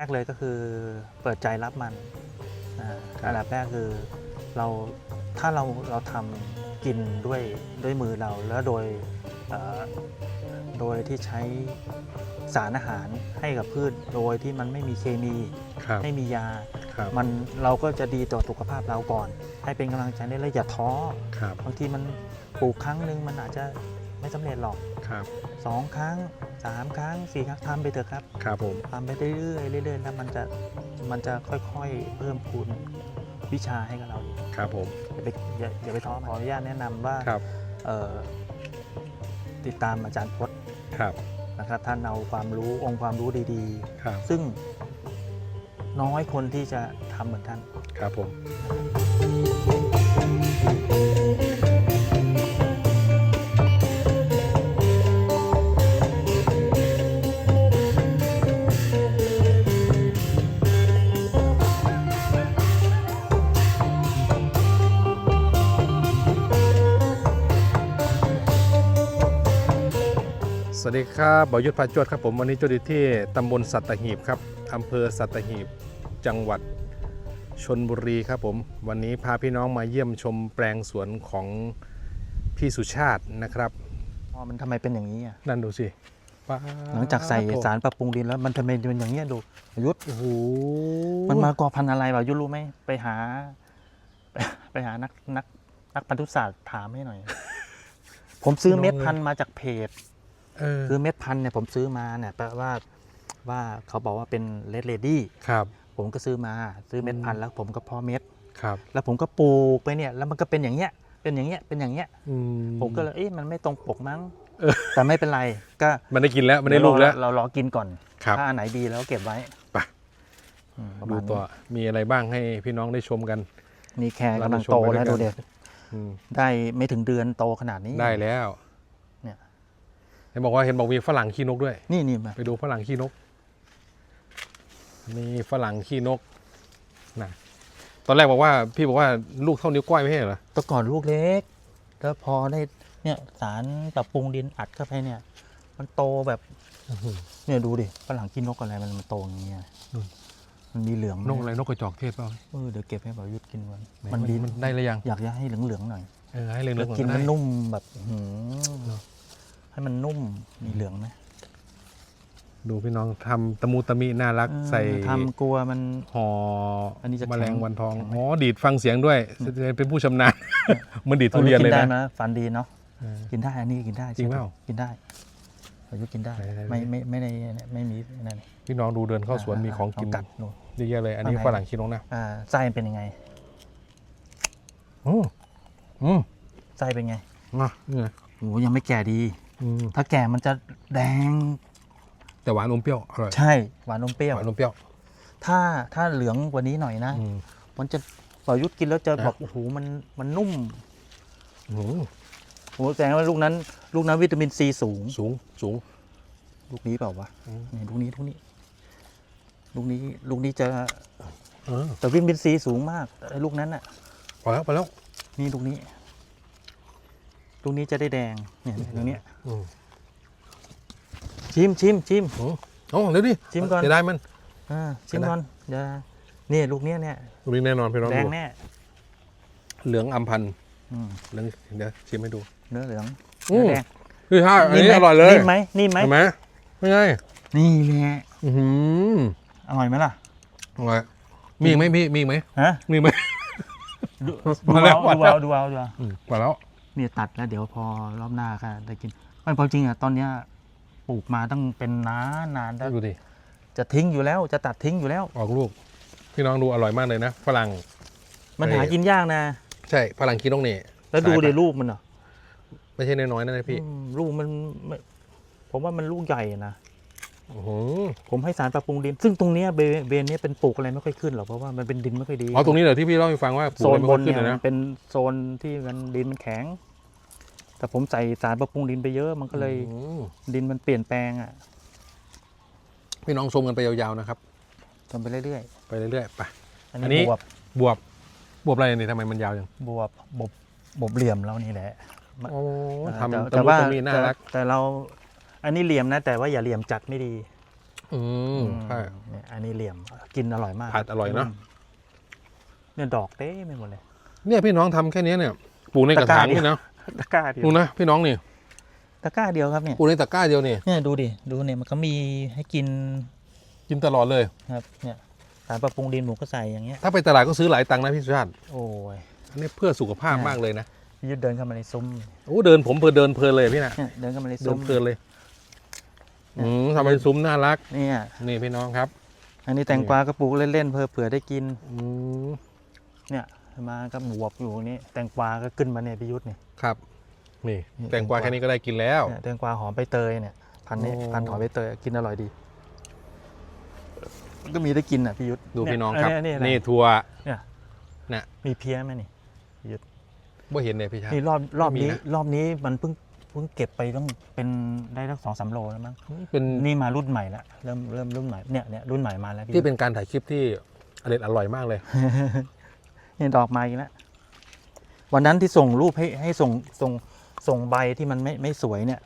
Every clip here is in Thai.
แรกเลยก็คือเปิดใจรับมันอ่าครับอันดับแรกคือเราถ้าเราเราทำกินด้วยด้วยมือเราแล้วโดยเอ่อโดยที่ใช้สารอาหารให้กับพืชโดยที่มันไม่มีเคมีครับไม่มียาครับมันเราก็จะดีต่อสุขภาพเราก่อน ให้เป็นกำลังใจได้แล้วอย่าท้อครับบางทีมันปลูกครั้งหนึ่งมันอาจจะไม่สำเร็จหรอกครับสองครั้ง สามครั้งสี่ครั้งทำไปเถอะครับครับผมทำไปเรื่อยๆเรื่อยๆแล้วมันจะมันจะค่อยๆเพิ่มพูนวิชาให้กับเราเองครับผมอย่าไปอย่าอย่าไปท้อขออนุญาตแนะนำว่าครับเอ่อติดตามอาจารย์พจน์ครับนะครับท่านเอาความรู้องค์ความรู้ดีครับๆ ซึ่งน้อยคนที่จะทำเหมือนท่าน ครับผมส วัสดีครับบอยุทธพาจวดครับผมวันนี้จวดอยู่ที่ตำบลสัตหีบครับอำเภอสัตหีบจังหวัดชนบุรีครับผมวันนี้พาพี่น้องมาเยี่ยมชมแปลงสวนของพี่สุชาตินะครับอ๋อมันทำไมเป็นอย่างนี้อะนั่นดูสิป๊ดหลังจากใส่โถสารปรับปรุงดินแล้วมันทำไมเป็นอย่างนี้ยดูยุทธโอ้โหมันมากอพันธุ์อะไรวะยุทธรู้ไหมไปหาไปไปหานักนักนักพันธุศาสตร์ถามให้หน่อย ผมซื้อเม็ดพันธุ์มาจากเพจเออ คือเม็ดพันธุ์เนี่ยผมซื้อมาเนี่ยแปลว่าว่าเขาบอกว่าเป็นเลดเลดี้ครับ ผมก็ซื้อมาซื้อเม็ดพันอืธุ์มแล้วผมก็เพาะเม็ดครับ แล้วผมก็ปลูกไปเนี่ยแล้วมันก็เป็นอย่างเงี้ยเป็นอย่างเงี้ยเป็นอย่างเงี้ยอืผมก็เลยเอ๊ะมันไม่ตรงปกมั้งเออแต่ไม่เป็นไรก็มันได้กินแล้วมันได้ลูกแล้วเรารอกินก่อนครับถ้าอันไหนดีแล้วเก็บไว้ไปอืมประดูมาณตัวนี้มีอะไรบ้างให้พี่น้องได้ชมกันมีแคร์เรากำลังมาชมโตไปด้วยแล้วกันดูเด็ดอืมได้ไม่ถึงเดือนโตขนาดนี้ได้แล้วเนี่ย เห็นบอกว่าเห็นบอกมีฝรั่งขี้นกด้วย นี่นี่มาไปดูฝรั่งขี้นก มีฝรั่งขี้นกนะตอนแรกบอกว่าพี่บอกว่าลูกเท่านิ้วก้อยไม่ใช่เหรอแต่ก่อนลูกเล็ก แล้วพอได้เนี่ยสารปรับปรุงดินอัดเข้าไปเนี่ย มันโตแบบเนี่ยดูดิฝรั่งกินนกอะไรมันมันโตอย่างเงี้ยอืมมันมีเหลืองไหมนกอะไรนกกระจอกเทศเปล่าเออเดี๋ยวเก็บให้บ่าวยุทธกินวันไหมันดีมันได้หรือยังอยากจะให้เหลืองๆหน่อยเออให้เรื่องแล้วเรื่องกินได้มันนุ่มแบบอื้อหือ ให้มันนุ่มมีเหลืองไหมดูพี่น้องทำตะมูตะมิน่ารักเออใส่ทำกลัวมัน ห่ออันนี้จะแมแข็ลงงวันทองแข็งไหม อ๋อดีดฟังเสียงด้วยเป็นผู้ชำนาญเหมันดีดทุเรียนเลยกิได้นะไหมฟันดีเนาะเออกินได้อันนี้กินได้จริงเปล่ากินได้อายุกินได้ไหนๆๆไม่ไม่ไม่ได้ไม่มีนั่นพี่น้องดูเดินเข้าสวนมีของกินเากัดดูเยอะแยะเลย อันนี้ข้างในฝรั่งขี้นกนะอ่าไส้มันเป็นยังไงอืมอืมไส้เป็นไงอะนี่ไงโอ้ยังไม่แก่ดี อืมถ้าแก่มันจะแดง แต่หวานอมเปรี้ยวอร่อยใช่ หวานนมเปรี้ยว หวานอมเปรี้ยวถ้าถ้าเหลืองกว่านี้หน่อยนะ อืม มันจะปล่อยยุทธกินแล้วจะครับบอกโอ้โหมันมันนุ่มอืมโอ้โหแสดงว่าลูกนั้น ลูกนั้นวิตามินซีสูง สูงสูง ลูกนี้เปล่าวะอืม นี่ลูกนี้ลูกนี้ ลูกนี้ลูกนี้จะเออแต่วิตามินซีสูงมากไอ้ลูกนั้นน่ะ พอแล้วพอแล้วนี่ลูกนี้ ลูกนี้จะได้แดงเนี่ยตรงเนี้ยอืมชิมชิมชิมอืมโอ้เดี๋ยวดิชิมก่อนจะได้มันอ่าชิมก็ได้ก่อนเดี๋ยวนี่ลูกเนี้ยเนี่ยดูนี่แน่นอนพี่น้องแดงดูแน่เหลืองอัมพันธ์อืมเหลืองเดี๋ยวชิมให้ดู เนื้อเหลืองอืมเนื้อแดงคือถ้าอันนิ่มนี้ไหมอร่อยเลยนิ่มไหมนิ่มไหมเห็นไหมไม่ไงนี่แหละอือหืออร่อยไหมล่ะอร่อยมีอีกไหมพี่มีอีกไหมฮะมีอีกไหมดูมาดูแล้วเอามาดูแล้วเอาดูเอาดูเอาอืมพอแล้ว เนี่ยตัดแล้วเดี๋ยวพอรอบหน้าก็ได้กินไม่พอจริงอะตอนเนี้ยปลูกมาตั้งเป็นนานนานแล้วดูดิจะทิ้งอยู่แล้วจะตัดทิ้งอยู่แล้ว ออกลูก พี่น้องดูอร่อยมากเลยนะฝรั่ง มันไอ้หากินยากนะ ใช่ฝรั่งขี้นกนี่แล้วดูสายเดี๋พันธุ์ลูกมันเหรอไม่ใช่น้อยๆนะพี่อืมลูกมันไม่ผมว่ามันลูกใหญ่นะโอ้โหผมให้สารปรับปรุงดิน ซึ่งตรงเนี้ยเบเบนเนี้ยเป็นปลูกอะไรไม่ค่อยขึ้นหรอกเพราะว่ามันเป็นดินไม่ค่อยดีอ๋อตรงนี้เหรอที่พี่เล่าให้ฟังว่าปลูกโซอะไรนไม่บค่อนยขึ้เนี่นยเลยมันะนเป็นโซนที่มันดินมันแข็ง แต่ผมใส่สารปรับปรุงดินไปเยอะมันก็เลยอืมดินมันเปลี่ยนแปลงอะพี่น้องชมกันไปยาวๆนะครับ ทำไปเรื่อยไปเรื่อยๆไป ๆ อันนี้บวบบวบบวบอะไรนี่ทำไมมันยาวจังบวบบวบบวบเหลี่ยมเรานี่แหละโอ้เออทำแต่ตะแต่มุว่าตะมีน่ารักแต่แต่เรา อันนี้เหลี่ยมนะ แต่ว่าอย่าเหลี่ยมจัดไม่ดีอืมใช่ เนี่ยอันนี้เหลี่ยมกินอร่อยมากผัดอร่อยเนอะ มเนี่ยดอกเต้ไม่หมดเลย เนี่ยพี่น้องทำแค่เนี้ยเนี่ยปลูกในกระตะกร้าถางเดียวนี่นะ ตะกร้าเดียวดูนะพี่น้องนี่ตะกร้าเดียวครับเนี่ยปลูกในตะกร้าเดียวนี่เนี่ยดูดิดูเนี่ยมันก็มีให้กินกินตลอดเลยครับเนี่ยสารปรับปรุงดินหมูก็ใส่อย่างเงี้ยถ้าไปตลาดก็ซื้อหลายตังค์นะพี่สุชาติโอ้ยอันนี้เพื่อสุขภาพเนี่ยมากเลยนะพี่ยุทธเดินเข้ามาในซุ้มโอ้เดินผมเพลินเดินเพลินเลยพี่นะเนี่ยเดินเข้ามาในเดิซุ้นมเพลินเลยเนี่ยอืมทำเป็นซุ้มน่ารัก เนี่ยนี่พี่น้องครับ อันนี้แตงกวาก็ปลูกเล่นๆเพื่อเผื่อได้กิน อืมเนี่ย มาก็บวบอยู่นี่แตงกวาก็ขึ้นมาเนี่ยพี่ยุทธนี่ครับ นี่นี่แตงกวาแตงกวา แค่นี้ก็ได้กินแล้ว เนี่ยแตงกวาหอมใบเตยเนี่ยพันธุ์นี้โอ้ พันธุ์หอมใบเตยกินอร่อยดีมันก็มีได้กินอะพี่ยุทธดูพี่น้องครับ เยนี่นี่ทัวมีเพี้ยไหมนี่ว่าเห็นเลยพี่ชาตินี่รอบรอบไม่มีนี้นะ รอบนี้มันเพิ่งเพิ่งเก็บไปต้องเป็นได้ตั้งสองสามโลแล้วมั้งเป็นนี่มารุ่นใหม่ละเริ่มเริ่มรุ่นใหม่เนี่ยเนี่ยรุ่นใหม่มาแล้วพี่ที่เป็นการถ่ายคลิปที่อร่อยอร่อยมากเลยเนี่ยดอกมาอีกแล้ววันนั้นที่ส่งรูปให้ให้ส่งส่งส่งใบที่มันไม่ไม่สวยเนี่ย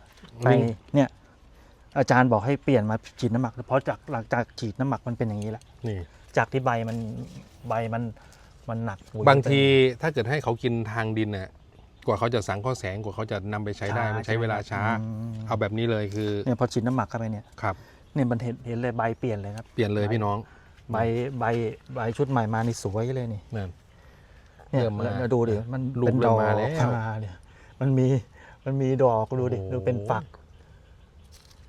ไปอืมเนี่ย อาจารย์บอกให้เปลี่ยนมาฉีดน้ำหมัก เพราะจากหลังจากฉีดน้ำหมักมันเป็นอย่างนี้แหละนี่ จากที่ใบมันใบมันมันหนักปุ๋ยบางทีถ้าเกิดให้เขากินทางดินน่ะกว่าเขาจะสังข้อแสงกว่าเขาจะนำไปใช้ได้มันใช้เวลาช้าอืมเอาแบบนี้เลยคือเนี่ยพอฉีดน้ำหมักเข้าไปเนี่ยครับเนี่ยมันเห็นเห็นเลยใบเปลี่ยนเลยครับ เปลี่ยนเลยพี่น้อง ใบใบใบชุดใหม่มานี่สวยเลยนี่นั่น เนี่ยเริ่มมาแล้วดูดิมันลูกเป็นเริ่ดมอกมาแล้วมาเนี่ยมันมีมันมีดอกดูดิโอ้โหดูเป็นฝัก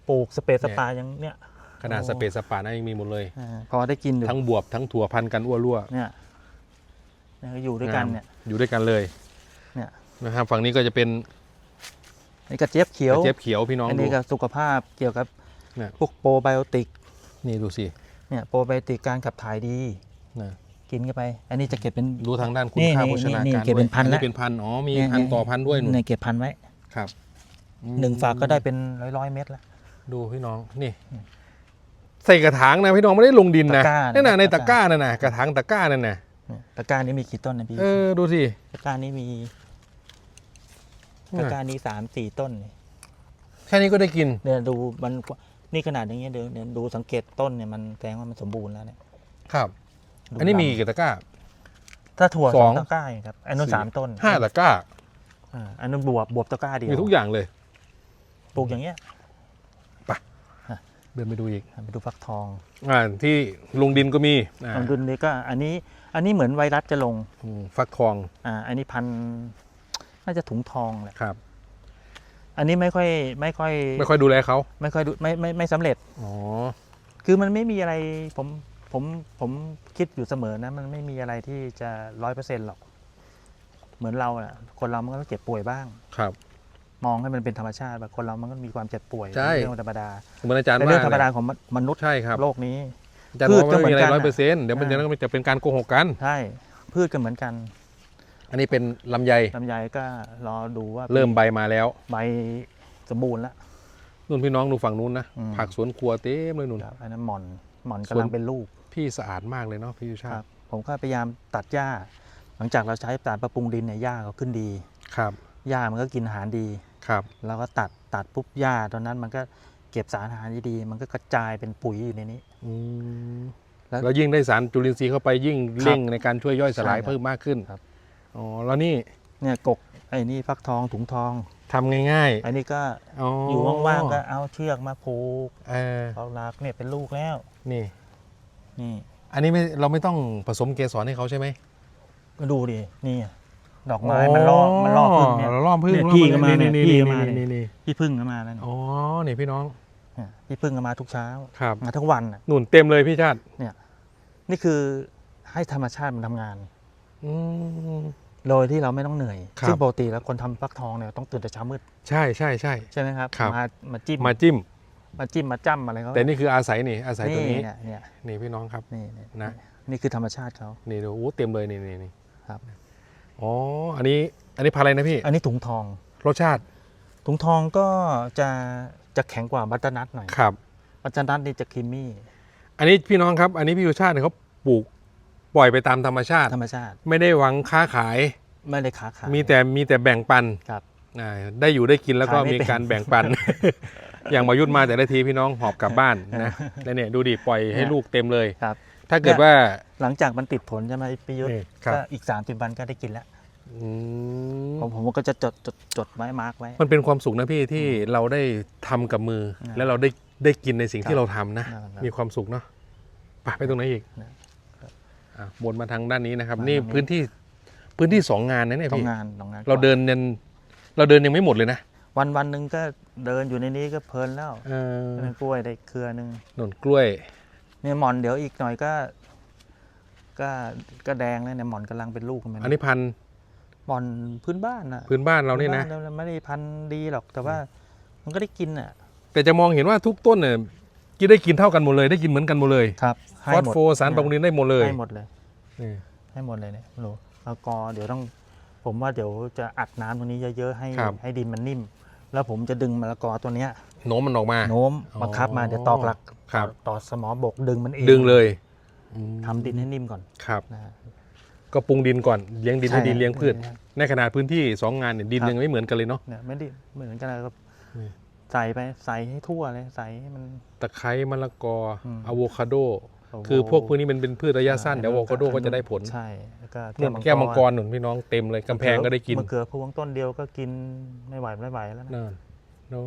ปลูกสเปซสปายังเนี่ยขนาดโอ้สเปซสปานะยังมีหมดเลย อ่าพอได้กินอยู่ทั้งบวบทั้งถั่วพันธุ์กันอ้วรั่วเนี่ยเนี่ยก็อยู่ด้วยกันเนี่ย อยู่ด้วยกันเลยเนี่ย นะครับฝั่งนี้ก็จะเป็นนี่กระเจี๊ยบเขียวกระเจี๊ยบเขียวพี่น้องอันดู นี้ก็สุขภาพเกี่ยวกับเนี่ย พวกโปรไบโอติก นี่ดูสิเนี่ยโปรไบโอติกการขับถ่ายดี นะ กินเข้าไป อันนี้จะเก็บเป็นดูทางด้านคุณนี่ค่านี่โภชนานี่การเก็บเป็นพันอัละเป็นพันอ๋อมีเนี่ยพันต่อพันด้วยหนูเนี่ยเก็บพันไว้ครับอืมหนึ่งฝากก็ได้เป็นร้อยร้อยๆเม็ดละ ดูพี่น้องนี่ ใส่กระถางนะพี่น้องไม่ได้ลงดินนะตะกร้านั่นน่ะในตะตะกกร้าร้า นั่นน่ะกระถางตะกร้านั่นน่ะเนี่ยตะกร้านี้มีกี่ต้นนะพี่เออดูสิตะกร้านี้มีตะกร้านี้สามสี่ต้นนี่แค่นี้ก็ได้กิน เนี่ยดูมันนี่ขนาดอย่างเงี้ยเดี๋ยวเนี่ยดูสังเกตต้นเนี่ยมันแสดงว่ามันสมบูรณ์แล้วเนี่ยครับดู อันนี้มีลำกี่ตะกร้า ถ้าถั่วสสอองง ตะกร้าเองครับอันนู้นสี่สามต้นห้าตะกร้า อ่าอันนู้นบวบบวบตะกร้าเดียวมีทุกอย่างเลย ปลูกอย่างเงี้ยเดินไปดูอีกไปดูฟักทองอ่าที่ลงดินก็มีอ่าลองดูนี่ก็อันนี้อันนี้เหมือนไวรัสจะลงอืมฟักทองอ่าอันนี้พันธุ์น่าจะถุงทองแหละครับ อันนี้ไม่ค่อยไม่ค่อยไม่ค่อยดูแลเขาไม่ค่อยดูไม่ไม่ไม่สำเร็จ อ๋อ คือมันไม่มีอะไรผม ผมผมคิดอยู่เสมอนะ มันไม่มีอะไรที่จะร้อยเปอร์เซ็นต์หรอก เหมือนเราอะคนเรามันก็ต้องเจ็บป่วยบ้าง ครับ มองให้มันเป็นธรรมชาติแบบคนเรามันก็มีความเจ็บป่วยใช่ เป็นเรื่องธรรมดาเหมือนอาจารย์เป็นว่าเรื่องธรรมดาเนี่ยของมนุษย์ใช่ครับโลกนี้ อาจารย์พืบชอกก็ว่าไม่มีอะไรเหมืร้ออนยกันเปอร์เซ็นต์เดี๋ยวมันอ่าจะจะเป็นการโกหกกัน ใช่พืชก็เหมือนกันอันนี้เป็นลำไยลำไยก็รอดูว่าเริ่มใบมาแล้วใบสมบูรณ์แล้วนู่นพี่น้องดูฝั่งนู้นนะอืม ผักสวนครัวเต็มเลยนู่น ครับอันนั้นหม่อนหม่อนส่กำวนลังเป็นลูก ที่สะอาดมากเลยเนาะพี่ยุชาครัติบผมก็พยายามตัดหญ้า หลังจากเราใช้สารปรับปรุงดินเนี่ยหญ้าก็ขึ้นดีครับหญ้ามันก็กินอาหารดีครับเราก็ตัดตัดปุ๊บหญ้าตอนนั้นมันก็เก็บสารอาหารดีๆมันก็กระจายเป็นปุ๋ยอยู่ในนี้อืมแล้วแล้วยิ่งได้สารจุลินทรีย์เข้าไปยิ่งเร่งในการช่วยย่อยสลายใช่ครับเพิ่มมากขึ้นครับอ๋อแล้วนี่เนี่ยกกไอ้นี่ฟักทองถุงทองทำง่ายอันนี้ก็ๆอ๋อออยู่ว่างๆก็เอาเชือกมาผูกเออเอาลากเนี่ยเป็นลูกแล้วนี่ นี่อันนี้ไม่เราไม่ต้องผสมเกสรให้เขาใช่ไหมก็ดูดินี่ดอกไม้มันล่อมันล่อพึ่งเนี่ย ล่อพึ่งเนี่ยล่อพี่ก็มาเนี่ย นี่พี่ก็นี่มาเนี่ยนี่นี่พี่พึ่งก็มาแล้วนี่อ๋อนี่พี่น้องเนี่ยพี่พึ่งก็มาทุกเช้าครับมาทั้งวันน่ะหนุนเต็มเลยพี่ชาตินี่คือให้ธรรมชาติมันทำงาน อืม โดยที่เราไม่ต้องเหนื่อย ครับ ซึ่งปกติแล้วคนทำฟักทองเนี่ยต้องตื่นแต่เช้ามืดใช่ใช่ใช่ ใช่ไหมครับ ครับ มามาจิ้มมาจิ้ม มาจิ้มมาจ้ำอะไรเขาแต่นี่คืออาศัยนี่อาศัยตัวนี้เนี่ยเนี่ยนี่พี่น้องครับนี่นี่นะนี่คือธรรมชาติเขานี่ดูโอ้เต็มเลยนี่นี่นี่ครับอ๋ออันนี้อันนี้พันธุ์อะไรนะพี่ อันนี้ถุงทองรสชาติ ถุงทองก็จะจะแข็งกว่าบัตเตอร์นัทหน่อยครับบัตเตอร์นัทนี่จะครีมมี่ อันนี้พี่น้องครับ อันนี้พี่ยุชาติเนี่ยเขาปลูกปล่อยไปตามธรรมชาติธรรมชาติ ไม่ได้หวังค้าขายไม่ได้ค้าขายมีแต่มีแต่แบ่งปันครับอ่าได้อยู่ได้กินแล้วก็ขายไม่มีเป็นการแบ่งปัน อย่างบอยุทธมาแต่ละทีพี่น้องหอบกลับบ้านนะแล้วเนี่ยดูดิปล่อยให้ลูกเต็มเลย ครับ ถ้าเกิดว่า หลังจากมันติดผลใช่ไหมพี่ยุทธนี่ครับ ก็อีกสามสิบวันก็ได้กินแล้วอืมผมผมก็จะจดจดจดไว้มาร์กไว้ มันเป็นความสุขนะพี่ที่เราได้ทำกับมือนะแล้วเราได้ได้กินในสิ่งครับที่เราทำนะนะนะมีความสุขเนาะไปไปตรงไหนอีกนะอะวนมาทางด้านนี้นะครับ มานี่ทางนี้ พื้นที่พื้นที่สองงานนะเนี่ยสองพี่งานสองงานเราเดินยันเราเดินยังไม่หมดเลยนะ วันวันหนึ่งก็เดินอยู่ในนี้ก็เพลินแล้วเออเป็นกล้วยได้เครือหนึ่งหนนกล้วย เนี่ยหมอนเดี๋ยวอีกหน่อยก็ ก็ก็แดงแล้วเนี่ยหมอนกำลังเป็นลูกมันอันนี้พันธุ์หมอนพื้นบ้านนะพื้นบ้านเรานี่นะ พื้บ้ไม่ได้พันธุ์ดีหรอกแต่ว่า มันก็ได้กินอะ แต่จะมองเห็นว่าทุกต้นเนี่ยกินได้กินเท่ากันหมดเลยได้กินเหมือนกันหมดเลยครับฟอสโฟสารปรับปรุงดินได้หมดเลยให้หมดเลย นี่ให้หมดเลยเนี่ยหนูแล้วก็เดี๋ยวต้อง ผมว่าเดี๋ยวจะอัดน้ำตรงนี้เยอะๆให้ครับ ให้ดินมันนิ่ม แล้วผมจะดึงมะละกอตัวเนี้ยโน้มมันออกมา โน้มอ๋อบังคับมาเดี๋ยวตอกหลักครับต่อสมอบกดึงมันเองดึงเลยอืมทำดินให้นิ่มก่อนครับ นะฮะ ก็ปรุงดินก่อนเลี้ยงดินให้ใช่ดีเลี้ยงพืชใช่ในขนาดพื้นที่สองงานเนี่ยดินครับ ยังไม่เหมือนกันเลยเนาะ เนี่ยไม่ได้เหมือนกันเลยครับนี่ ใส่ไปใส่ให้ทั่วเลยใส่ให้มัน ตะไคร้มะละกออมอะโวคาโดโโห คือพวกพวกนี้มันเป็นพืชระยะสั้นเดี๋ยวอะโวคาโดก็จะได้ผลใช่แล้วก็นุ่นแก้วมังกรหนุนพี่น้องเต็มเลยกำแพงก็ได้กินมะเขือพวงต้นเดียวก็กินไม่ไหวไม่ไหวแล้วนะนั่นโน้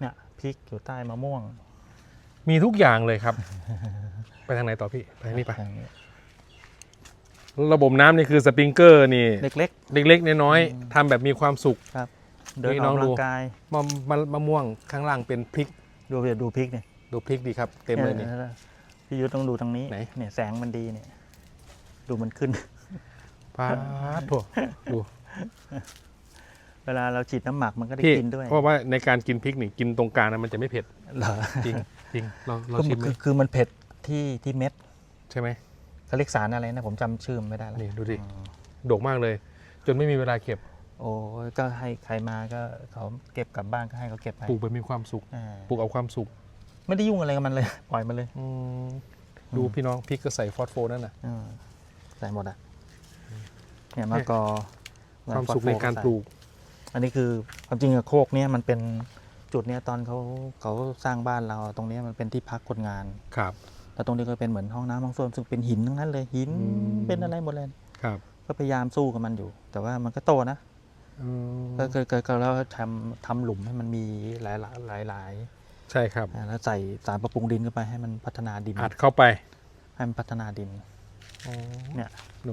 เนี่ยพริกอยู่ใต้มะม่วง มีทุกอย่างเลยครับ ไปทางไหนต่อพี่ไปทางนี้ไปอย่างนี้ระบบน้ำนี่คือสปริงเกอร์นี่ เล็กเล็กๆน้อยอืมๆทำแบบมีความสุขๆครับเดินนี่อน้ออกงกำดูลังกายมะมะมะม่วงข้างล่างเป็นพริก ดูเดี๋ยวดูพริกเนี่ยดูพริกดีครับ เต็มเลยนี่ออ พี่ยุทธต้องดูทางนี้ไหน เนี่ยแสงมันดีเนี่ย ดูมันขึ้นป้าดถั่วดูเวลาเราฉีดน้ำหมักมันก็ได้พี่กินด้วยเพราะว่าในการกินพริกนี่กินตรงกลางนะมันจะไม่เผ็ดเหรอจริงจริงเราเราคือชิมไหมคือคือมันเผ็ดที่ที่เม็ดใช่ไหมเขาเรียกสารอะไรนะผมจำชื่อมันไม่ได้แล้วนี่ดูดิอืมโดกมากเลย จนไม่มีเวลาเก็บโอ้ยก็ให้ใครมาก็เขาเก็บกลับบ้านก็ให้เขาเก็บไปปลูกไปมีความสุข อ่าปลูกเอาความสุข ไม่ได้ยุ่งอะไรกับมันเลย ปล่อยมันเลยอืมดูพี่น้องพริกก็ใส่ฟอสโฟนั่นน่ะอืมใส่หมดอะเนี่ยมะกอความสุขในการปลูก อันนี้คือความจริงอะโคกเนี้ยมันเป็นจุดเนี้ยตอนเขาเขาสร้างบ้านเราตรงเนี้ยมันเป็นที่พักคนงาน ครับแล้วตรงนี้ก็เป็นเหมือนห้องน้ำห้องส้วมซึ่งเป็นหินทั้งนั้นเลยหินอืม เป็นอะไรหมดเลย ครับก็พยายามสู้กับมันอยู่ แต่ว่ามันก็โตนะ อืมก็ก็ก็ก็แล้วทำทำหลุมให้มันมีหลายหลายหลายหลาย ใช่ครับ อ่าแล้วใส่สารปรับปรุงดินเข้าไปให้มันพัฒนาดินอัดเข้าไปให้มันพัฒนาดิน เนี่ยดู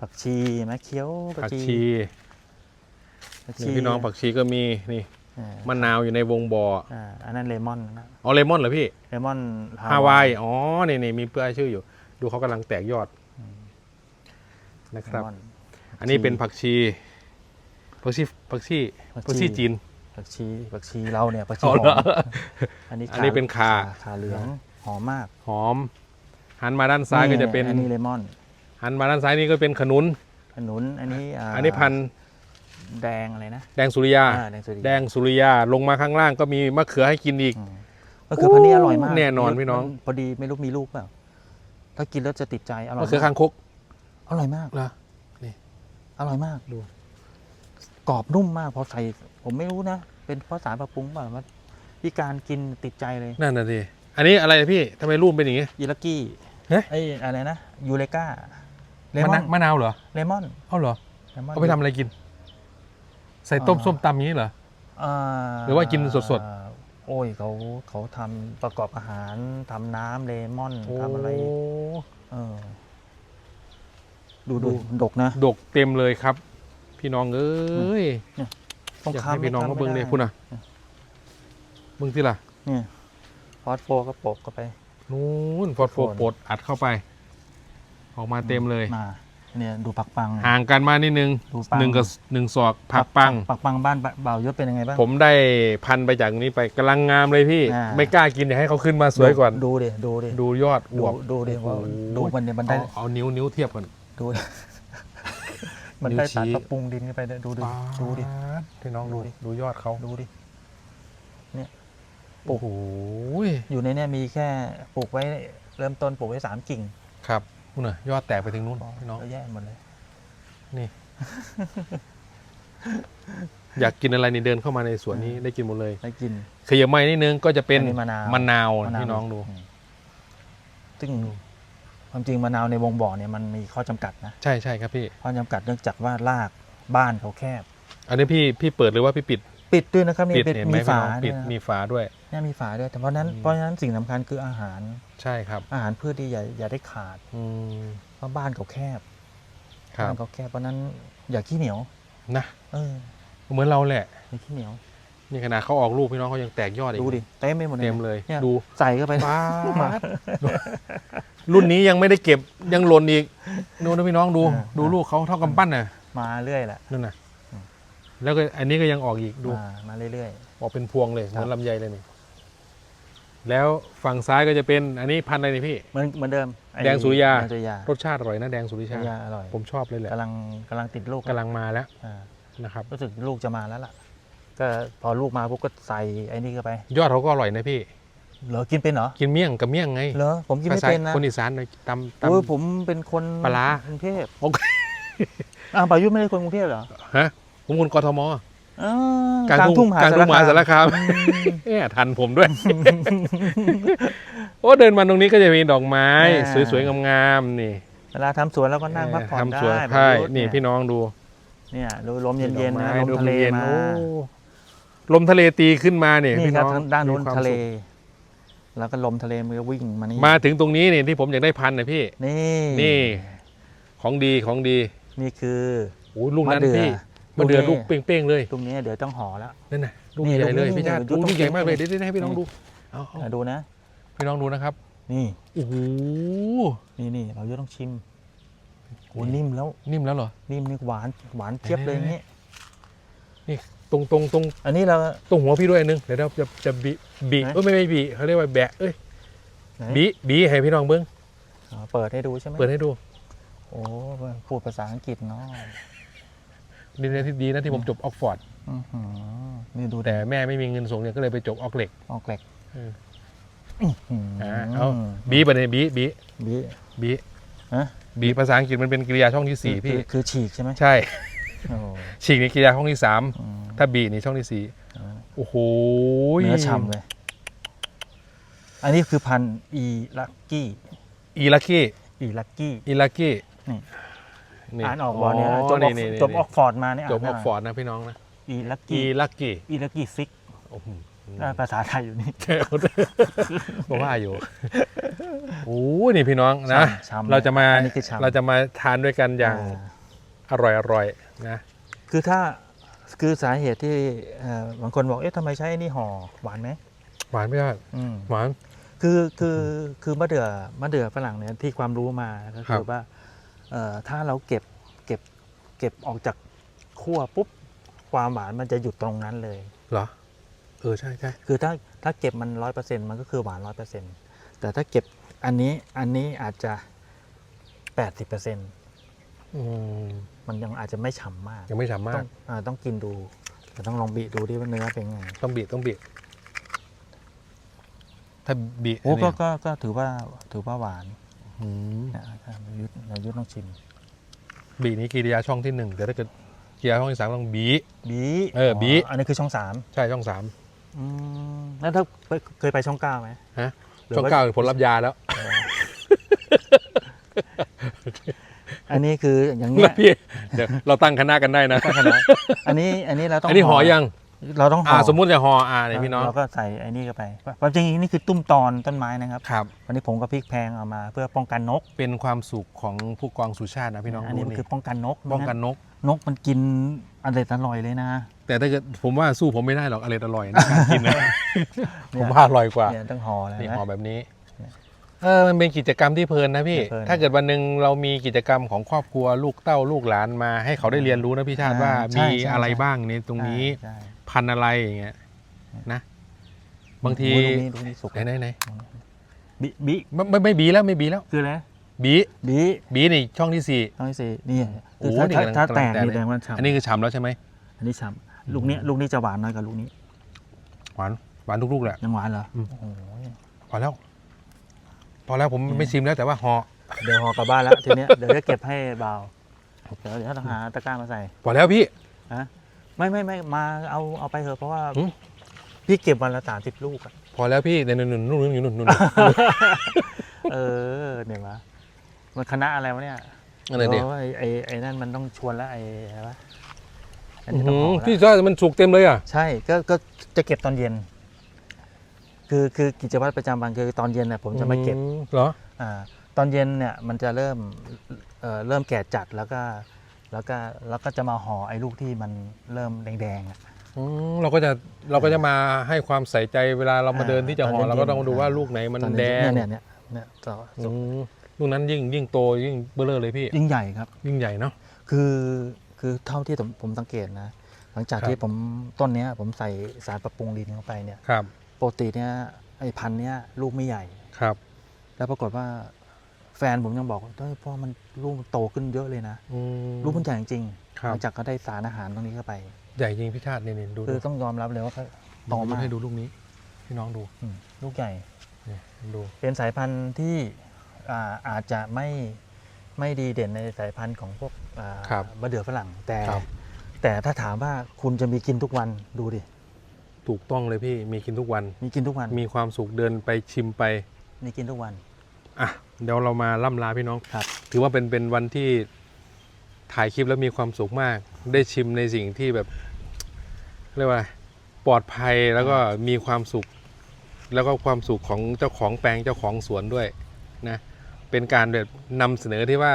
ผักชีมะเขียวผักชีผักนี่พี่น้องผักชีก็มีนี่อ่ามะนาวอยู่ในวงบ่ออ่าอันนั้นเลมอนนะอ๋อเลมอนเหรอพี่เลมอนฮาวายอ๋อนี่นี่มีเปื้อยชื่ออยู่ ดูเขากำลังแตกยอดนะครับ เลมอน อันนี้เป็นผักชีผักชีผักชีผักชีผักชีจีน ผักชีผักชีเราเนี่ยผักชีอ๋อหเหรออมอันนี้อันนี้เป็นข่าขาเหลืองหอมมาก หอม หันมาด้านซ้ายก็จะเป็นอันนี้เลมอน หันมาด้านซ้ายนี่ก็เป็นขนุน ขนุนอันนี้าอันนี้พันธุ์แดงอะไรนะแดงสุริยาอ่าแดงสุริยาแดงสุริยาลงมาข้างล่างก็มีมะเขือให้กินอีกอืมก็คือพันธุ์นี้อร่อยมากแน่นอนพี่น้อง พอดีไม่รู้มีลูกเปล่าถ้ากินแล้วจะติดใจอร่อยมะเขือมากคางคกอร่อยมากเหรออร่อยมากดูกรอบนุ่มมากพอใส่ ผมไม่รู้นะ เป็นเพราะสารปรับปรุงเปล่าว่าพี่การกินติดใจเลยนั่นน่ะสิอันนี้อะไรพี่ทำไมรูปเป็นอย่างงี้ยีรากี้เฮ้ย ไอ้อะไรนะยูเลกาเลมะมอนานวมะนาวเหรอเลมอนเอาเหรอเลมอนเอาไปทำอะไรกิน ใส่ต้มอ่าส้มตำอย่างนี้เหรอ อ่าหรือว่ากินสด โอ้ยเขาเขาทำประกอบอาหารทำน้ำเลมอนทำอะไรเออ ดูดูดกนะ ดกเต็มเลยครับ พี่น้องเอ้ย ต้องอยากค้ำให้พี่น้องไม่มาค้ำเบิ้งไม่เลยได้คุณอะเบิ้งที่ล่ะเนี่ยฟอสโฟก็โปกเข้าไปนู้นฟอสโฟโคนปดอัดเข้าไป ออกมาเต็มเลยมาเนี่ยดูผักปังห่างกันมานิดนึงดูปังหนึ่งกับหนึ่งศอกผักปังผักปังบ้านเบายศเป็นยังไงบ้างผมได้พันไปจากนี้ไปกำลังงามเลยพี่อ่าไม่กล้ากินอยากให้เขาขึ้นมาสวยก่อนดูดิดูดิดูยอดอดูวบดูดิว่าโอ้โหดูมันเนี่ยมันได้เอาเอานิ้วนิ้วเทียบกันดู มันได้นิ้วชี้สารปรับปรุงดินเข้าไปด้วยดูดิดูดิพี่น้องดูดูดิดูยอดเขาดูดิโอ้โหอยู่ในเนี่ยมีแค่ปลูกไว้เริ่มต้นปลูกไว้สามกิ่งครับนู่นน่ะยอดแตกไปถึงนู่นพี่น้องเยอะแยะหมดเลย นี่ อยากกินอะไรนี่เดินเข้ามาในสวนนี้ได้กินหมดเลยได้กิน ขยับไม่นิดนึงก็จะเป็นอันนี้มะนาว มะนาวมะนาวพี่น้องดูมซึ่ง ความจริงมะนาวในวงบ่อเนี่ยมันมีข้อจำกัดนะ ใช่ใช่ครับพี่ ข้อจำกัดเนื่องจากว่ารากบ้านเขาแคบ อันนี้พี่พี่เปิดหรือว่าพี่ปิดปิดด้วยนะครับนี่ปิดปิดเห็นไหมมีพี่ฝาน้องปิดด้วยนะมีฝาด้วย เนี่ยมีฝาด้วยแต่เพราะนั้นอืม เพราะฉะนั้นสิ่งสำคัญคืออาหารใช่ครับอาหารพืชที่อย่าอย่าได้ขาดอืมเพราะบ้านเขาแคบครับบ้านเขาแคบเพราะฉะนั้นอย่าขี้เหนียวนะเออเหมือนเราแหละอย่าขี้เหนียว นี่ขนาดเขาออกลูกพี่น้องเขายังแตกยอดอีกดูดิเต็มไปหมดเลยเต็มเลยนี่ดูใส่เข้าไปป้าดรุ่นนี้ยังไม่ได้เก็บยังหล่นอีกดูนะพี่น้องดู ดูลูกเขาเท่ากำปั้นน่ะมาเรื่อยแหละนั่นน่ะแล้วก็อันนี้ก็ยังออกอีกดูมามาเรื่อยออกเป็นพวงเลยเหครับมือนลำไยเลยนี่แล้วฝั่งซ้ายก็จะเป็นอันนี้พันธุ์อะไรนี่พี่ๆเหมือนเหมือนเดิมไอ้แดงสุริยาแดงสุริยา รสชาติอร่อยนะแดงสุริสุชาริยาอร่อยผมชอบเลยแหละกำลังกำลังติดลูกกำลังมาแล้วอ่านะครับรู้สึกลูกจะมาแล้วล่ะ ก็พอลูกมาปุ๊บก็ใส่ไอ้นี่เข้าไป ยอดเขาก็อร่อยนะพี่ เหรอกินเป็นเหรอ กินเมี่ยงกับเมี่ยงไงเหรอผมกินไม่ภาษาเป็นนะคนอีสานเลยตำตโอ้ยผมเป็นคนปลาร้ากรุงเทพโอเคอ้าวปายุทธไม่ได้คนกรุงเทพเหรอำฮะผมคนกทมอ้าวกลางทุ่งมหากลางทุ่งมหาสารคามอืมเอ๊ะทันผมด้วย โอ้เดินมาตรงนี้ก็จะมีดอกไม้อ่าสวยๆงามๆนี่ เวลาทำสวนเราก็นั่งพักผ่อนทำได้สวนปาใช่ยุทธนี่เยพี่น้องดู เนี่ยดูลมเย็นๆนะดอกไลมทะเลย็นมาโอ้ ลมทะเลตีขึ้นมาเนี่ยนี่พี่ครับน้องทางด้านนู้นมีควมทะเลสุขแล้วก็ลมทะเลมันก็วิ่งมานี่มาถึงตรงนี้นี่ที่ผมอยากได้พันธุ์นะพี่ นี่นี่ ของดีของดี นี่คือโอ้ลูกนั้นมะเดื่อพี่มะเดือลูลูกกนี้เป้งๆเลย ตรงนี้เดี๋ยวต้องห่อแล้วนั่นน่ะลูกนี่ใหญ่เลยลูกนี้พี่ชาติลูกลูกใหญ่มากเลยลูกเดี๋ยวให้พี่น้องนี่ดูเอาเอาอะดูนะพี่น้องดูนะครับ นี่โอ้โหนี่นี่เราจะต้องชิมโอ้นิ่มแล้ว นิ่มแล้วเหรอ นิ่มนี่หวานหวานเจี๊ยบเลยอย่างงี้ ตรงตรงตรงอันนี้เรา ตรงหัวพี่ด้วยอันนึงเดี๋ยวเราจะจะบีบีไหน เอ้ยไม่ไม่บีเขาเรียกว่าแบะเอ้ยไหนบีบีให้พี่น้องเบิ้งอ๋อเปิดให้ดูใช่ไหมเปิดให้ดูโอ้พูดภาษาอังกฤษเนาะดีนะที่ดีนะที่ผมจบออกฟอร์ดอื้อหือนี่ดูแต่แม่ไม่มีเงินส่งเนี่ยก็เลยไปจบออกเหล็ก ออกแหลกเอออื้อหืออ่าเอาบีประเด็นบีบีบีบีฮะบีภาษาอังกฤษมันเป็นกริยาช่องที่สี่คือพี่คือคือฉีกใช่ไหมใช่โอ้ ฉีกนี่กริยาช่องที่สามอืมถ้าบีนี่ช่องที่สี่อ๋อโอ้โหเนื้อฉ่ำเลย อันนี้คือพันธุ์อีลักกี้อีลักกี้อีลักกี้อีลักกี้นี่อ่านออกบอลเนี่ยนะจบออกนี่จบออกฟอร์ดมาเนี่ยจบออ่าอนกฟอร์ดนะพี่น้องนะอีลักอีกี้ลักกี้อีลักกี้ฟิกโอ้โหภาษาไทยอยู่นี่บอกว่าอยู่โอ้ยนี่พี่น้องนะช้ำๆเราจะมาอันนี้คือช้ำเราจะมาทานด้วยกันอย่าง อ่าอร่อยอร่อยนะคือถ้าคือสาเหตุที่เอ่อบางคนบอกเอ๊ะทำไมใช้ไอ้นี่ห่อหวานไหมหวานไม่ได้อืม หวาน คือคือคือมะเดื่อมะเดื่อฝรั่งเนี่ยที่ความรู้มาก็ครัคือบว่าเอ่อถ้าเราเก็บเก็บเก็บออกจากขั้วปุ๊บความหวานมันจะหยุดตรงนั้นเลย เหรอ เออใช่ใช่คือถ้าถ้าเก็บมันร้อยเปอร์เซ็นต์มันก็คือหวานร้อยเปอร์เซ็นต์แต่ถ้าเก็บอันนี้อันนี้อาจจะแปดสิบเปอร์เซ็นต์อืม มันยังอาจจะไม่ฉ่ำมากยังไม่ฉ่ำมาต้อก งอาต้องกินดูแต่ต้องลองบีดูดิว่าเนื้อเป็นไงต้องบีบต้องบีบถ้าบีบโอ้นก็นี้ก็ก็ถือว่าถือว่าหวานอืมนะเรายุทธเรายุทธต้องชิมบีนี้กิริยาช่องที่หนึ่งแต่ถ้าเกิดกิริยาช่องที่สามต้องบี บีเออบี อันนี้คือช่องสามใช่ช่องสามอืมแล้วถ้าเคยเคยไปช่องเก้าไหมฮะหรือช่องว่าเก้าผลรับยาแล้วอั นนี้คืออย่างแล้เงี้วยพี่เดี๋ยวเราตั้งคณะกันได้นะตั้งคณะอันนี้อันนี้เราต้องอันนี้ห่อยัง เราต้องห่อ่าอสมมุติจะห่ออ่าเนี่ยพี่น้องเราก็ใส่ไอ้นี่เข้าไปความจริงนี่คือตุ้มตอนต้นไม้นะครับครับวันนี้ผมกับพริกแพงเอามา เพื่อป้องกันนก เป็นความสุขของผู้กองสุชาตินะพี่น้องอันนี้ดูมันคือป้องกันนกป้องกันนกนกมันกินอร่อยอร่อยเลยนะ แต่ถ้าเกิดผมว่าสู้ผมไม่ได้หรอกอร่อยอร่อยในการกินนะเนี่ผยมว่าอร่อยกว่าเนี่ยต้องห่อเลยนี่นะห่อแบบนี้ เนี่ยเออมันเป็นกิจกรรมที่เพลินนะพี่ เพลินถ้าเกิดวันหนึ่งเรามีกิจกรรมของครอบครัวลูกเต้าลูกหลานมา ให้เขาได้เรียนรู้นะพี่ชาติอ่าว่าใช่มีใช่อะไรใช่ บ้างในตรงนี้ใช่พันธุ์อะไรอย่างเงี้ยนะบางทีโอ้ยลูกนี้ลูกนี้สุกไหนไหนไหนบิบิไม่ไม่ไม่บีแล้วไม่บีแล้ว คืออะไรบีบิบีนี่ช่องที่สี่น้อยสี่นี่โอ้คือโหถ้านี่ถ้ากำลังถ้าแตกกำลังนี่แตกแดงว่าฉ่ำอันนี้คือฉ่ำแล้วใช่ไหมอันนี้ฉ่ำลูกนี้ลูกนี้จะหวานน้อยกว่าลูกนี้ หวานหวานทุกลูกแหละยังหวานเหรออืมโอ้โหพอแล้ว พอแล้วผมไม่ชิมแล้วแต่ว่าห่อเดี๋ยวห่อกลับบ้านแล้วทีเนี้ยเดี๋ยวจะเก็บให้เบาเดี๋ยวเดี๋ยวต้องหาตะกร้ามาใส่พอแล้วพี่ฮะไม่ไม่ไม่มาเอาเอาไปเถอะเพราะว่าหืมพี่เก็บวันละสามสิบลูกอะพอแล้วพี่เดี๋ยวนุ่นนุ่นนุ่นอยู่นุ่นนุ่นเออเนี่ยวะมันคณะอะไรวะเนี่ยอะไรเดี๋ยวโอ้ไอ้ไอ้ไอ้นั่นมันต้องชวนแล้วไอ้อะไรวะอันอื้นี้อต้องหือออกแล้วพี่จ้อยมันสุกเต็มเลยอะใช่ก็ก็จะเก็บตอนเย็น คือคือกิจวัตรประจำวันคือตอนเย็นเนี่ยผมจะมาเก็บอืเหรอ อ่าตอนเย็นเนี่ยมันจะเริ่มเอ่อเริ่มแก่จัดแล้วก็แล้วก็แล้วก็จะมาห่อไอ้ลูกที่มันเริ่มแดงๆอะ อืมเราก็จะเราก็จะมาให้ความใส่ใจเวลาเรามาเดินที่จะห่อตอนเย็นๆเราก็ต้องดูว่าลูกไหนมันตอแดงเนี่ยเนี่ยเนี่ยเนี่ยต่ออืมลูกนั้นยิ่งยิ่งโตยิ่งเบ้อเร่อเลยพี่ ยิ่งใหญ่ครับ ยิ่งใหญ่เนาะ คือคือเท่าที่ผมผมสังเกตนะ หลังจากครับ ที่ผมต้นเนี้ยผมใส่สารปรับปรุงดินเข้าไปเนี่ย ครับ ปกติเนี่ยไอ้พันธุ์เนี้ยลูกไม่ใหญ่ ครับ แล้วปรากฏว่าแฟนผมยังบอกว่าเฮ้ยพ่อมันลูกมันโตขึ้นเยอะเลยนะ อืม ลูกมันใหญ่จริงๆครับหลังจากเขาได้สารอาหารตรงนี้เข้าไป ใหญ่จริงพี่ชาตินี่นี่ดูคืดูอต้องยอมรับเลยว่าเขาโตดูมากให้ดูลูกนี้พี่น้องดูอืมลูกใหญ่นี่ดู เป็นสายพันธุ์ที่อ่าอาจจะไม่ไม่ดีเด่นในสายพันธุ์ของพวกอ่าครับมะเดื่อฝรั่งแต่ ครับ แต่ถ้าถามว่าคุณจะมีกินทุกวันดูดิ ถูกต้องเลยพี่มีกินทุกวัน มีกินทุกวัน มีความสุขเดินไปชิมไป มีกินทุกวัน อะ เดี๋ยวเรามาล่ำลาพี่น้องครับ ถือว่าเป็นเป็นวันที่ถ่ายคลิปแล้วมีความสุขมาก ได้ชิมในสิ่งที่แบบเรียกว่าอะไรปลอดภัยแล้วก็มีความสุข แล้วก็ความสุขของเจ้าของแปลงเจ้าของสวนด้วยนะเป็นการแบบนำเสนอที่ว่า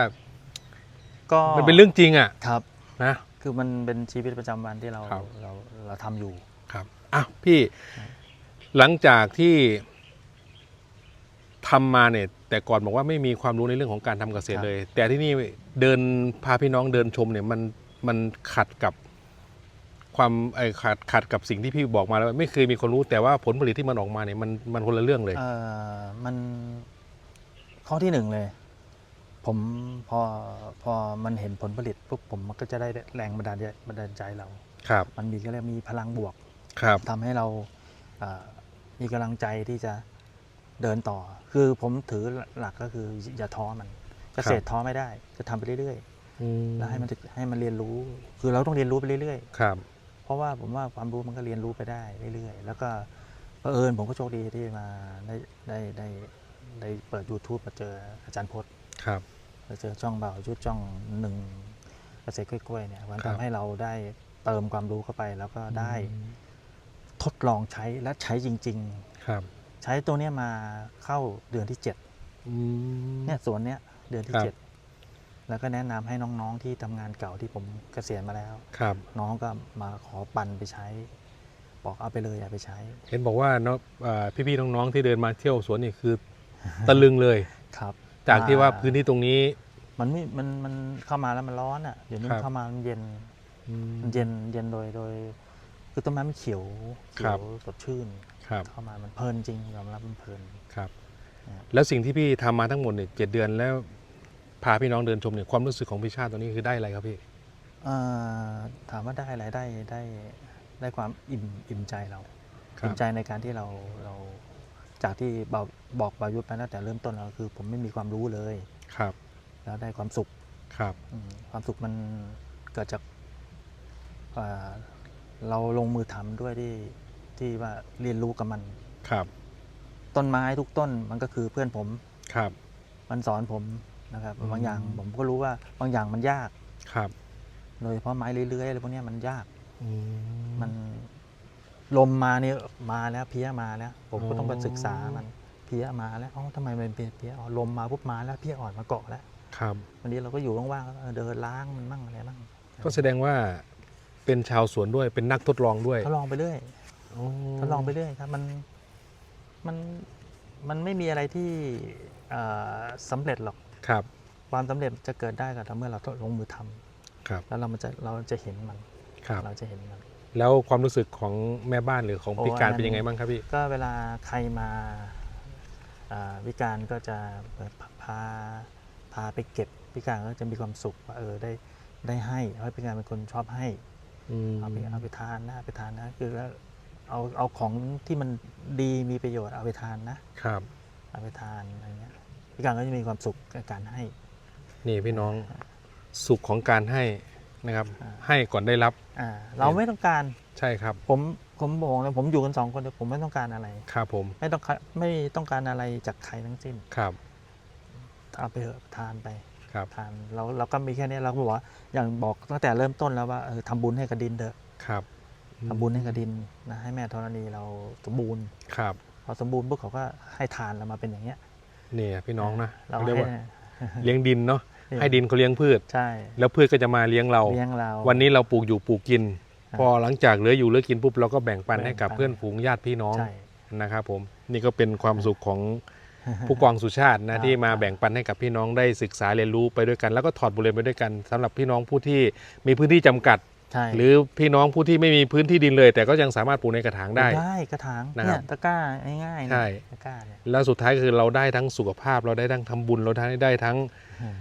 ก็มันเป็นเรื่องจริงอะครับนะ คือมันเป็นชีวิตประจำวันที่เราครับ เราเราทำอยู่ ครับ อะพี่หลังจากที่ทำมาเนี่ย แต่ก่อนบอกว่าไม่มีความรู้ในเรื่องของการทำเกษตรครับเลย แต่ที่นี่เดินพาพี่น้องเดินชมเนี่ยมันมันขัดกับความไอ้ขัดขัดกับสิ่งที่พี่บอกมาแล้ว ไม่เคยมีคนรู้แต่ว่าผลผลิตที่มันออกมาเนี่ยมันมันคนละเรื่องเลย เอ่อมันข้อที่หนึ่งเลย ผมพอพอมันเห็นผลผลิตปุ๊บผมมันก็จะได้แรงบันดาลใจบันดาลใจเรา ครับ มันมีก็เรียกมีพลังบวก ครับ ทำให้เราเอ่อมีกำลังใจที่จะเดินต่อ คือผมถือหลักก็คืออย่าท้อมันเกษตรท้อไม่ได้ จะทำไปเรื่อยอืมๆแล้วให้มันให้มันเรียนรู้ คือเราต้องเรียนรู้ไปเรื่อยครับๆเพราะว่าผมว่าความรู้มันก็เรียนรู้ไปได้เรื่อยๆ แล้วก็เผอิญผมก็โชคดีที่มาได้ได้ได้ได้เปิด YouTube มาเจออาจารย์พจน์ครับ มาเจอช่องเบาชุดช่องหนึ่งเกษตรกล้วยๆเนี่ยมันครับ ทำให้เราได้เติมความรู้เข้าไปแล้วก็ได้ ทดลองใช้และใช้จริงๆครับใช้ตัวเนี้ยมาเข้าเดือนที่เจ็ดอืม เนี่ยสวนเนี้ยเดือนที่ครับ เจ็ดแล้วก็แนะนำให้น้องๆที่ทำงานเก่าที่ผมเกษียณมาแล้ว ครับ น้องก็มาขอปันไปใช้ บอกเอาไปเลยอย่าไปใช้ เห็นบอกว่าเนาะอ่าพี่ๆน้องๆที่เดินมาเที่ยวสวนนี่คือ ตะลึงเลย ครับ จากที่ว่าอ่พื้นที่ตรงนี้ มันไม่มันมันเข้ามาแล้วมันร้อนอะเดี๋ยวนี้ครัมับนเข้ามามันเย็นอืม มันเย็นเย็นโดยโดย คือต้นไม้มันเขียวเขีครัยวบสดชื่นครับเข้ามามันเพลินจริงยอมรับมันเพลินครับครับแล้วสิ่งที่พี่ทำมาทั้งหมดเนี่ยเจ็ดเดือนแล้วพาพี่น้องเดินชมเนี่ยความรู้สึกของพี่ชาติตอนนี้คือได้อะไรครับพี่เอ่อถามว่าได้อะไรได้ได้ได้ความอิ่มอิ่มใจเราครัภูบมิใจในการที่เราเราจากที่เบาบอกบายุทธไปตั้งแต่เริ่มต้นเราคือ ผมไม่มีความรู้เลยครับ แล้วได้ความสุขครับอืมความสุขมันเกิดจากอ่า เราลงมือทำด้วยที่ที่ว่าเรียนรู้กับมันครับ ต้นไม้ทุกต้นมันก็คือเพื่อนผมครับ มันสอนผมนะครับอืมบางอย่างผมก็รู้ว่าบางอย่างมันยากครับโดยเฉพาะไม้เลื้อยๆอะไรพวกเนี้ยมันยากอืมันลมมาเนี่ยมาแล้วเพี้ยมาแล้ว ผมก็ต้องไปศึกษามันเพี้ยมาแล้วอ๋อทำไมมันเป็นเพี้ยอ๋อลมมาปุ๊บมาแล้วเพี้ยอ่อนมาเกาะแล้วครับวันนี้เราก็อยู่ว่างๆแล้วเออเดินล้างมันมั่งอะไรมั่งก็แสดงว่า เป็นชาวสวนด้วย เป็นนักทดลองด้วยทดลองไปเรื่อยอ๋อทดลองไปเรื่อยครับมันมันมันไม่มีอะไรที่เอ่อสำเร็จหรอกครับ ความสำเร็จจะเกิดได้ก็ต่อเมื่อเราลงมือทำครับ แล้วเรามันจะเราจะเห็นมันครับเราจะเห็นมัน แล้วความรู้สึกของแม่บ้านหรือของโอ้พี่การอันนั้นเป็นยังไงบ้างครับพี่ก็เวลาใครมาอ่าวิการก็จะเปิดพาพาไปเก็บพิการก็จะมีความสุขว่าเออได้ได้ให้เพราะพิการเป็นคนชอบให้อืม เอาไปเอาไปทานนะเอาไปทานนะ คือแล้วเอาเอาของที่มันดีมีประโยชน์เอาไปทานนะครับ เอาไปทานอะไรเงี้ยพิการก็จะมีความสุขกับการให้ นี่พี่น้องสุขของการให้นะครับ อ่า ให้ก่อนได้รับอ่าเราไม่ต้องการใช่ครับผมผมบอกเลยผมอยู่กันสองคนเดียวผมไม่ต้องการอะไร ครับผมไม่ต้องการไม่ต้องการอะไรจากใครทั้งสิ้น ครับเอาไปเถอะทานไปครับ ทานเราเราก็มีแค่นี้เราก็บอกว่าอย่างบอกตั้งแต่เริ่มต้นแล้วว่าเออทำบุญให้กระดินเถอะครับทำบุญให้กระดินนะให้แม่ธรณีเราสมบูรณ์ครับพอสมบูรณ์ปุ๊บเขาก็ให้ทานเรามาเป็นอย่างเงี้ยเนี่ยพี่น้องนะเราเขาเรียกให้ว่าเลี้ยงดินเนาะให้ให้ดินเขาเลี้ยงพืชใช่ แล้วพืชก็จะมาเลี้ยงเราเลี้ยงเราวันนี้เราปลูกอยู่ปลูกกินครับพอหลังจากเหลืออยู่เหลือกินปุ๊บเราก็แบ่งปันแบ่งให้กับปันเพื่อนฝูงญาติพี่น้องใช่นะครับผมนี่ก็เป็นความสุขของ ผู้กองสุชาตินะครับที่มาแบ่งปันให้กับพี่น้องได้ศึกษาเรียนรู้ไปด้วยกัน แล้วก็ถอดบทเรียนไปด้วยกันสำหรับพี่น้องผู้ที่มีพื้นที่จำกัดใช่หรือพี่น้องผู้ที่ไม่มีพื้นที่ดินเลย แต่ก็ยังสามารถปลูกในกระถางได้ได้กระถางนะครับเนี่ยตะกร้าง่ายๆนะใช่ตะกร้าเนี่ยแล้วสุดท้ายคือเราได้ทั้งสุขภาพ เราได้ทั้งทำบุญเราได้ได้ทั้งอืม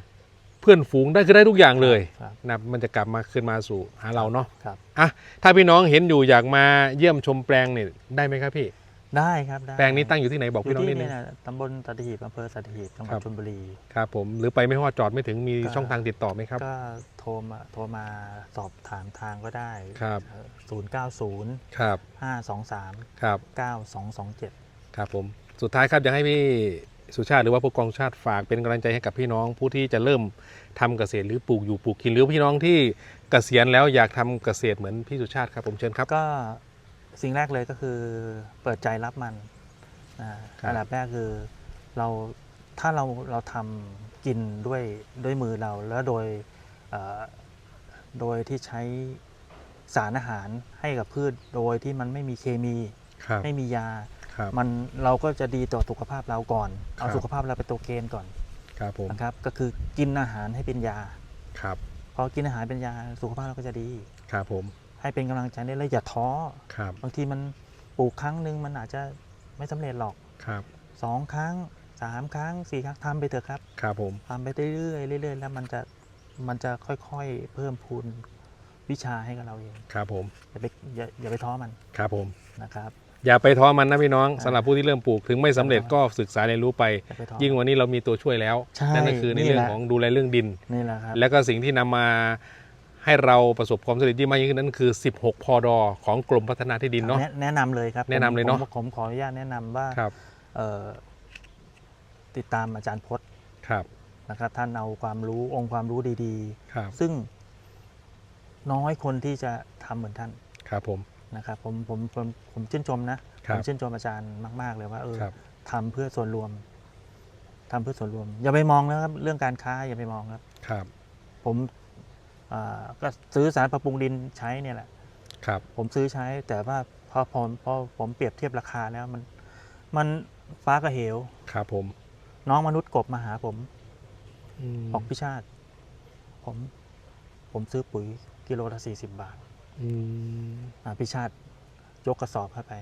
เพื่อนฝูงได้คือได้ทุกอย่างเลยครับนะมันจะกลับมาขึ้นมาสู่หาเราเนาะครับอะถ้าพี่น้องเห็นอยู่อยากมาเยี่ยมชมแปลงเนี่ยได้ไหมครับพี่ ได้ครับได้แปลงนี้ตั้งอยู่ที่ไหนบอกอยู่พี่น้องนิที่ดนึนี่งนะตำบลสัตหีบอำเภอสัตหีบจังหวัครัดบชลบุรี ครับผมหรือไปไม่ฮอดจอดไม่ถึงมีก็ ช่องทางติดต่อไหมครับ ก็โทรมาโทรมาสอบถามทางก็ได้ครับ ศูนย์เก้าศูนย์ครับห้าสองสามครับเก้าสองสองเจ็ด ครับผมสุดท้ายครับอยากให้พี่สุชาติหรือว่าผู้กองชาติฝากเป็นกำลังใจให้กับพี่น้องผู้ที่จะเริ่มทำเกษตรหรือปลูกอยู่ปลูกกินหรือพี่น้องที่เกษียณแล้วอยากทำเกษตรเหมือนพี่สุชาติครับผมเชิญครับ ก็ สิ่งแรกเลยก็คือเปิดใจรับมันอ่าครับอันดับแรกคือเราถ้าเราเราทำกินด้วยด้วยมือเราแล้วโดยเอ่อโดยที่ใช้สารอาหารให้กับพืชโดยที่มันไม่มีเคมีครับไม่มียาครับมันเราก็จะดีต่อสุขภาพเราก่อน เอาครับสุขภาพเราเป็นตัวเกณฑ์ก่อนครับผมนะครับก็คือกินอาหารให้เป็นยาครับพอกินอาหารเป็นยาสุขภาพเราก็จะดีครับผม ให้เป็นกำลังใจได้แล้วอย่าท้อครับบางทีมันปลูกครั้งหนึ่งมันอาจจะไม่สำเร็จหรอกครับสองครั้งสามครั้งสี่ครั้งทำไปเถอะครับครับผมทำไปเรื่อยๆเรื่อยๆแล้วมันจะมันจะค่อยๆ เพิ่มพูนวิชาให้กับเราเองครับผมอย่าไปอย่าอย่าไปท้อมันครับผมนะครับอย่าไปท้อมันนะพี่น้องอ่าสำหรับผู้ที่เริ่มปลูกถึงไม่สำเร็จก็ศึกษาเรียนรู้ไปอย่าไปท้อยิ่งวันนี้เรามีตัวช่วยแล้วใช่นั่นก็คือในนี่เรื่องแหละของดูแลเรื่องดินนี่แหละครับแล้วก็สิ่งที่นำมา ให้เราประสบความสำเร็จที่มากยิ่งขึ้นนั้นคือ 16 พอดอของกรมพัฒนาที่ดินเนาะแแนะนำเลยครับแนะนำเลยเนอะ ผมผมขออนุญาตแนะนำว่าครับเอ่อติดตามอาจารย์พจน์ครับนะครับ ท่านเอาความรู้องค์ความรู้ดีครับๆ ซึ่งน้อยคนที่จะทำเหมือนท่านครับผม นะครับผมผมผมผมชื่นชมนะครัผบ มชื่นชมอาจารย์มาก ๆ เลยว่าเออ ครับทำเพื่อส่วนรวมทำเพื่อส่วนรวม อย่าไปมองนะครับ เรื่องการค้าอย่าไปมองครับ ครับผมอ่า ก็ซื้อสารปรับปรุงดินใช้เนี่ยแหละครับผมซื้อใช้แต่ว่าพอผมพอผมเปรียบเทียบราคาแล้วมัน มันฟ้ากับเหวครับผม น้องมนุษย์กบมาหาผมอืมบอกพิชาติ ผม ผมซื้อปุ๋ยกิโลละสี่สิบบาทอืมอ่าพิชาติยกกระสอบเข้าไป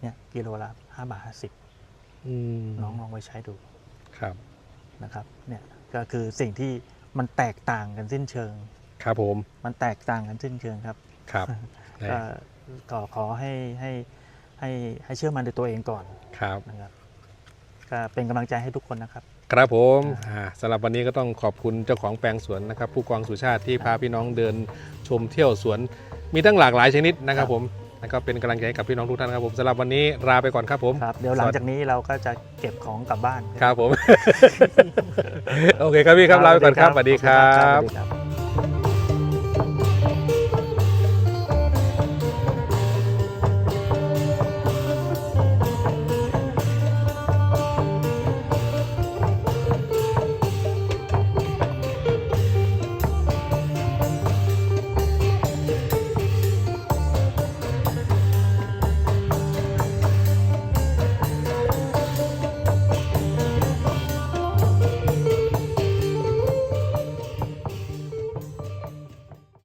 เนี่ยกิโลละห้าบาทห้าสิบอืมน้องลองไปใช้ดูครับนะครับ เนี่ยก็คือสิ่งที่ มันแตกต่างกันสิ้นเชิง ครับผม มันแตกต่างกันสิ้นเชิงครับ ครับก็ก็ขอให้ให้ให้ให้เชื่อมันในตัวเองก่อนครับนะครับก็เป็นกำลังใจให้ทุกคนนะครับ ครับผมอ่าสำหรับวันนี้ก็ต้องขอบคุณเจ้าของแปลงสวนนะครับ ผู้กองสุชาติที่พาพี่น้องเดินชมเที่ยวสวน มีตั้งหลากหลายชนิดนะครับครับผม แล้วก็เป็นกำลังใจให้กับพี่น้องทุกท่านครับผมสำหรับวันนี้ลาไปก่อนครับผมครับเดี๋ยวหลังจากนี้เราก็จะเก็บของกลับบ้าน ครับผม โอเคครับพี่ครับลาไปก่อนครับสวัสดีครัขบสวัสดีครับ